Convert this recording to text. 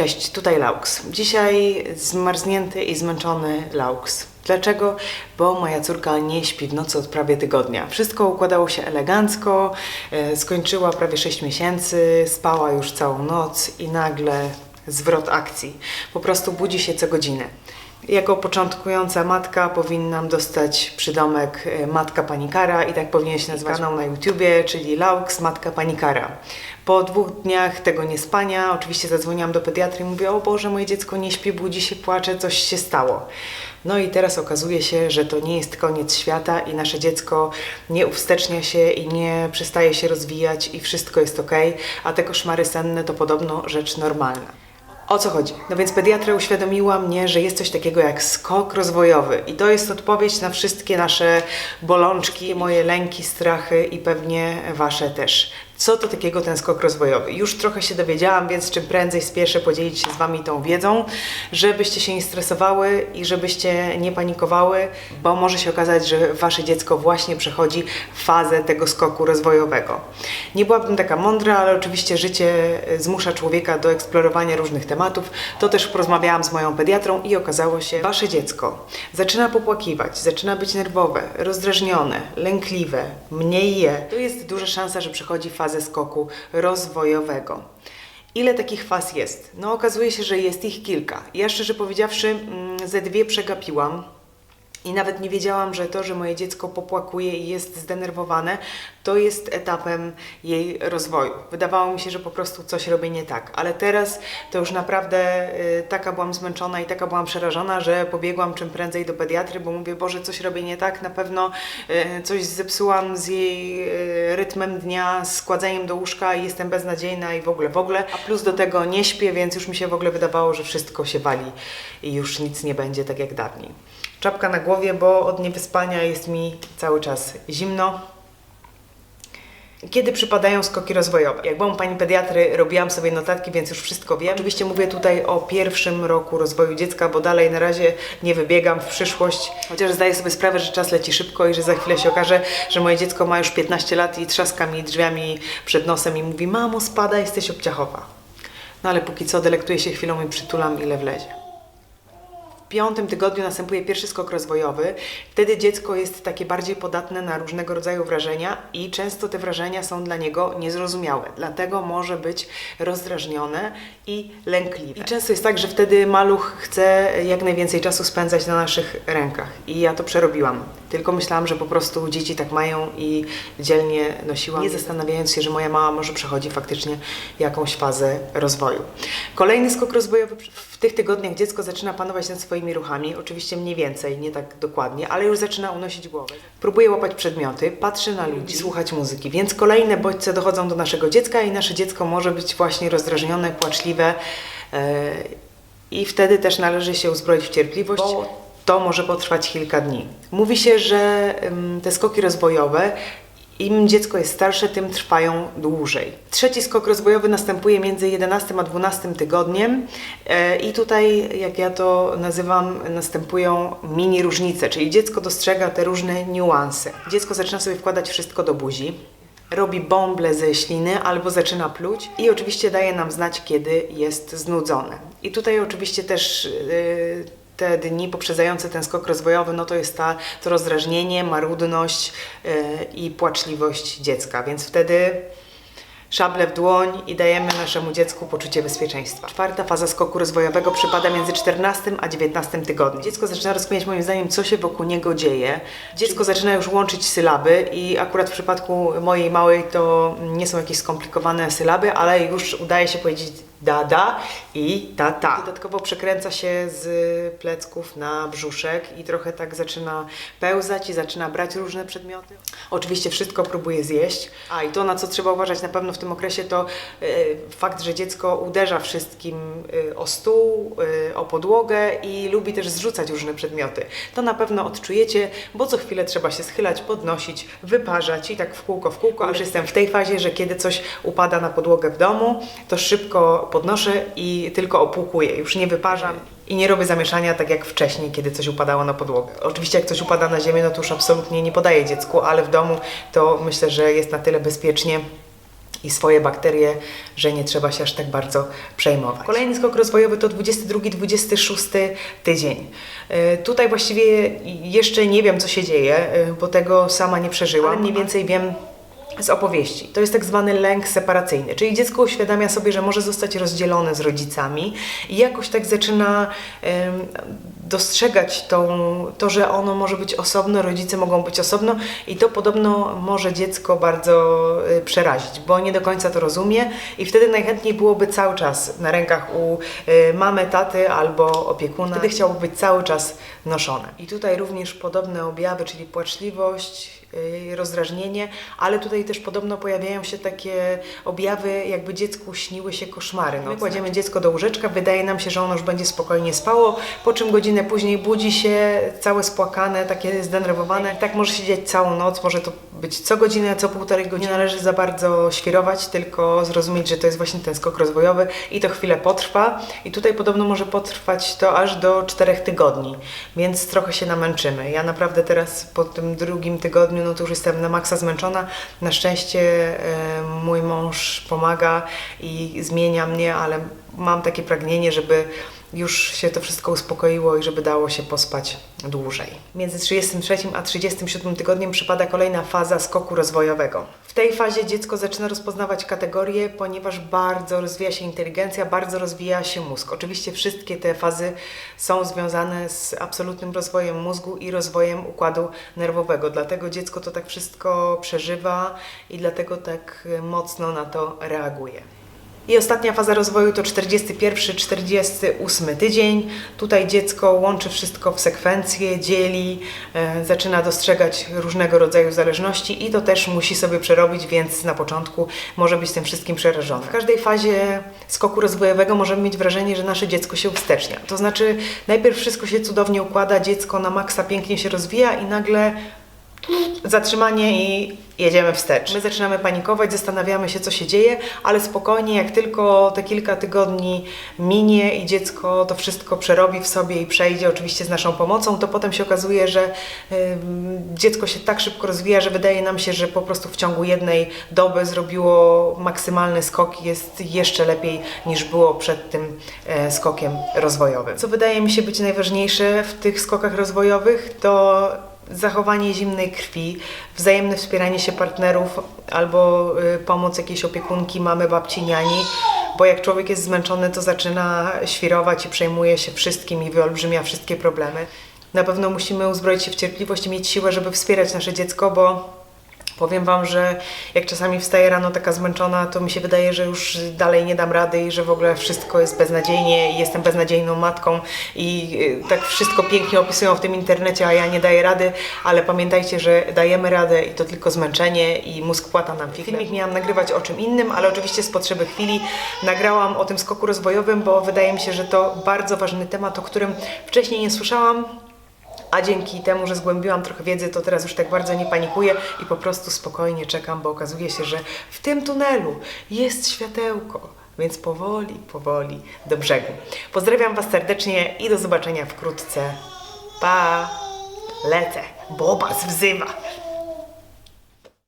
Cześć, tutaj Laux. Dzisiaj zmarznięty i zmęczony Laux. Dlaczego? Bo moja córka nie śpi w nocy od prawie tygodnia. Wszystko układało się elegancko, e, skończyła prawie 6 miesięcy, spała już całą noc i nagle zwrot akcji. Po prostu budzi się co godzinę. Jako początkująca matka powinnam dostać przydomek e, Matka Panikara i tak powinien się nazywać kanał na YouTubie, czyli Laux Matka Panikara. Po dwóch dniach tego niespania oczywiście zadzwoniłam do pediatry i mówię, o Boże, moje dziecko nie śpi, budzi się, płacze, coś się stało. No i teraz okazuje się, że to nie jest koniec świata i nasze dziecko nie uwstecznia się i nie przestaje się rozwijać i wszystko jest ok, a te koszmary senne to podobno rzecz normalna. O co chodzi? No więc pediatra uświadomiła mnie, że jest coś takiego jak skok rozwojowy i to jest odpowiedź na wszystkie nasze bolączki, moje lęki, strachy i pewnie wasze też. Co to takiego ten skok rozwojowy? Już trochę się dowiedziałam, więc czym prędzej spieszę podzielić się z Wami tą wiedzą, żebyście się nie stresowały i żebyście nie panikowały, bo może się okazać, że Wasze dziecko właśnie przechodzi fazę tego skoku rozwojowego. Nie byłabym taka mądra, ale oczywiście życie zmusza człowieka do eksplorowania różnych tematów. To też porozmawiałam z moją pediatrą i okazało się, Wasze dziecko zaczyna popłakiwać, zaczyna być nerwowe, rozdrażnione, lękliwe, mniej je. To jest duża szansa, że przechodzi fazę skoku rozwojowego. Ile takich faz jest? No okazuje się, że jest ich kilka. Ja szczerze powiedziawszy, mm, ze dwie przegapiłam. I nawet nie wiedziałam, że to, że moje dziecko popłakuje i jest zdenerwowane, to jest etapem jej rozwoju. Wydawało mi się, że po prostu coś robię nie tak, ale teraz to już naprawdę y, taka byłam zmęczona i taka byłam przerażona, że pobiegłam czym prędzej do pediatry, bo mówię, Boże, coś robię nie tak, na pewno y, coś zepsułam z jej y, rytmem dnia, z kładzeniem do łóżka i jestem beznadziejna i w ogóle, w ogóle. A plus do tego nie śpię, więc już mi się w ogóle wydawało, że wszystko się wali i już nic nie będzie tak jak dawniej czapka na głowie, bo od niewyspania jest mi cały czas zimno. Kiedy przypadają skoki rozwojowe? Jak byłam pani pediatry, robiłam sobie notatki, więc już wszystko wiem. Oczywiście mówię tutaj o pierwszym roku rozwoju dziecka, bo dalej na razie nie wybiegam w przyszłość. Chociaż zdaję sobie sprawę, że czas leci szybko i że za chwilę się okaże, że moje dziecko ma już 15 lat i trzaska mi drzwiami przed nosem i mówi: Mamo, spada, jesteś obciachowa. No ale póki co delektuję się chwilą i przytulam, ile wlezie piątym tygodniu następuje pierwszy skok rozwojowy. Wtedy dziecko jest takie bardziej podatne na różnego rodzaju wrażenia i często te wrażenia są dla niego niezrozumiałe. Dlatego może być rozdrażnione i lękliwe. I często jest tak, że wtedy maluch chce jak najwięcej czasu spędzać na naszych rękach. I ja to przerobiłam. Tylko myślałam, że po prostu dzieci tak mają i dzielnie nosiłam, nie zastanawiając się, że moja mama może przechodzi faktycznie jakąś fazę rozwoju. Kolejny skok rozwojowy w tych tygodniach dziecko zaczyna panować nad swoimi ruchami, oczywiście mniej więcej, nie tak dokładnie, ale już zaczyna unosić głowę. Próbuje łapać przedmioty, patrzy na ludzi, słuchać muzyki, więc kolejne bodźce dochodzą do naszego dziecka i nasze dziecko może być właśnie rozdrażnione, płaczliwe yy, i wtedy też należy się uzbroić w cierpliwość. Bo to może potrwać kilka dni. Mówi się, że te skoki rozwojowe im dziecko jest starsze, tym trwają dłużej. Trzeci skok rozwojowy następuje między 11 a 12 tygodniem e, i tutaj, jak ja to nazywam, następują mini różnice, czyli dziecko dostrzega te różne niuanse. Dziecko zaczyna sobie wkładać wszystko do buzi, robi bąble ze śliny albo zaczyna pluć i oczywiście daje nam znać, kiedy jest znudzone. I tutaj oczywiście też yy, te dni poprzedzające ten skok rozwojowy, no to jest ta, to rozdrażnienie, marudność yy, i płaczliwość dziecka, więc wtedy szable w dłoń i dajemy naszemu dziecku poczucie bezpieczeństwa. Czwarta faza skoku rozwojowego przypada między 14 a 19 tygodniem. Dziecko zaczyna rozkminiać moim zdaniem, co się wokół niego dzieje. Dziecko zaczyna już łączyć sylaby i akurat w przypadku mojej małej to nie są jakieś skomplikowane sylaby, ale już udaje się powiedzieć dada i tata. Dodatkowo przekręca się z plecków na brzuszek i trochę tak zaczyna pełzać i zaczyna brać różne przedmioty. Oczywiście wszystko próbuje zjeść. A i to, na co trzeba uważać na pewno w tym okresie, to e, fakt, że dziecko uderza wszystkim e, o stół, e, o podłogę i lubi też zrzucać różne przedmioty. To na pewno odczujecie, bo co chwilę trzeba się schylać, podnosić, wyparzać i tak w kółko, w kółko. Już jestem w tej fazie, że kiedy coś upada na podłogę w domu, to szybko podnoszę i tylko opłukuję, już nie wyparzam i nie robię zamieszania tak jak wcześniej, kiedy coś upadało na podłogę. Oczywiście jak coś upada na ziemię, no to już absolutnie nie podaję dziecku, ale w domu to myślę, że jest na tyle bezpiecznie, i swoje bakterie, że nie trzeba się aż tak bardzo przejmować. Kolejny skok rozwojowy to 22-26 tydzień. E, Tutaj właściwie jeszcze nie wiem, co się dzieje, e, bo tego sama nie przeżyłam. Ale mniej więcej wiem, z opowieści. To jest tak zwany lęk separacyjny, czyli dziecko uświadamia sobie, że może zostać rozdzielone z rodzicami i jakoś tak zaczyna em, dostrzegać tą, to, że ono może być osobno, rodzice mogą być osobno i to podobno może dziecko bardzo y, przerazić, bo nie do końca to rozumie i wtedy najchętniej byłoby cały czas na rękach u y, mamy, taty albo opiekuna. Wtedy chciałoby być cały czas noszone. I tutaj również podobne objawy, czyli płaczliwość, rozdrażnienie, ale tutaj też podobno pojawiają się takie objawy, jakby dziecku śniły się koszmary. No, kładziemy dziecko do łóżeczka, wydaje nam się, że ono już będzie spokojnie spało, po czym godzinę później budzi się całe spłakane, takie zdenerwowane. Tak może się dziać całą noc, może to być co godzinę, co półtorej godziny. Nie należy za bardzo świrować, tylko zrozumieć, że to jest właśnie ten skok rozwojowy i to chwilę potrwa. I tutaj podobno może potrwać to aż do czterech tygodni, więc trochę się namęczymy. Ja naprawdę teraz po tym drugim tygodniu, no już jestem na maksa zmęczona. Na szczęście e, mój mąż pomaga i zmienia mnie, ale mam takie pragnienie, żeby już się to wszystko uspokoiło i żeby dało się pospać dłużej. Między 33 a 37 tygodniem przypada kolejna faza skoku rozwojowego. W tej fazie dziecko zaczyna rozpoznawać kategorie, ponieważ bardzo rozwija się inteligencja, bardzo rozwija się mózg. Oczywiście wszystkie te fazy są związane z absolutnym rozwojem mózgu i rozwojem układu nerwowego. Dlatego dziecko to tak wszystko przeżywa i dlatego tak mocno na to reaguje. I ostatnia faza rozwoju to 41-48 tydzień. Tutaj dziecko łączy wszystko w sekwencje, dzieli, e, zaczyna dostrzegać różnego rodzaju zależności i to też musi sobie przerobić, więc na początku może być tym wszystkim przerażone. W każdej fazie skoku rozwojowego możemy mieć wrażenie, że nasze dziecko się ustecznia. To znaczy najpierw wszystko się cudownie układa, dziecko na maksa pięknie się rozwija i nagle zatrzymanie i jedziemy wstecz. My zaczynamy panikować, zastanawiamy się, co się dzieje, ale spokojnie, jak tylko te kilka tygodni minie i dziecko to wszystko przerobi w sobie i przejdzie, oczywiście z naszą pomocą, to potem się okazuje, że ym, dziecko się tak szybko rozwija, że wydaje nam się, że po prostu w ciągu jednej doby zrobiło maksymalny skok jest jeszcze lepiej niż było przed tym e, skokiem rozwojowym. Co wydaje mi się być najważniejsze w tych skokach rozwojowych, to zachowanie zimnej krwi, wzajemne wspieranie się partnerów albo y, pomoc jakiejś opiekunki, mamy, babci, niani, bo jak człowiek jest zmęczony, to zaczyna świrować i przejmuje się wszystkim i wyolbrzymia wszystkie problemy. Na pewno musimy uzbroić się w cierpliwość i mieć siłę, żeby wspierać nasze dziecko, bo Powiem Wam, że jak czasami wstaję rano taka zmęczona, to mi się wydaje, że już dalej nie dam rady i że w ogóle wszystko jest beznadziejnie i jestem beznadziejną matką i y, tak wszystko pięknie opisują w tym internecie, a ja nie daję rady, ale pamiętajcie, że dajemy radę i to tylko zmęczenie i mózg płata nam figle. Filmik miałam nagrywać o czym innym, ale oczywiście z potrzeby chwili nagrałam o tym skoku rozwojowym, bo wydaje mi się, że to bardzo ważny temat, o którym wcześniej nie słyszałam. A dzięki temu, że zgłębiłam trochę wiedzy, to teraz już tak bardzo nie panikuję i po prostu spokojnie czekam, bo okazuje się, że w tym tunelu jest światełko. Więc powoli, powoli do brzegu. Pozdrawiam Was serdecznie i do zobaczenia wkrótce. Pa! Lecę. Bobas wzywa.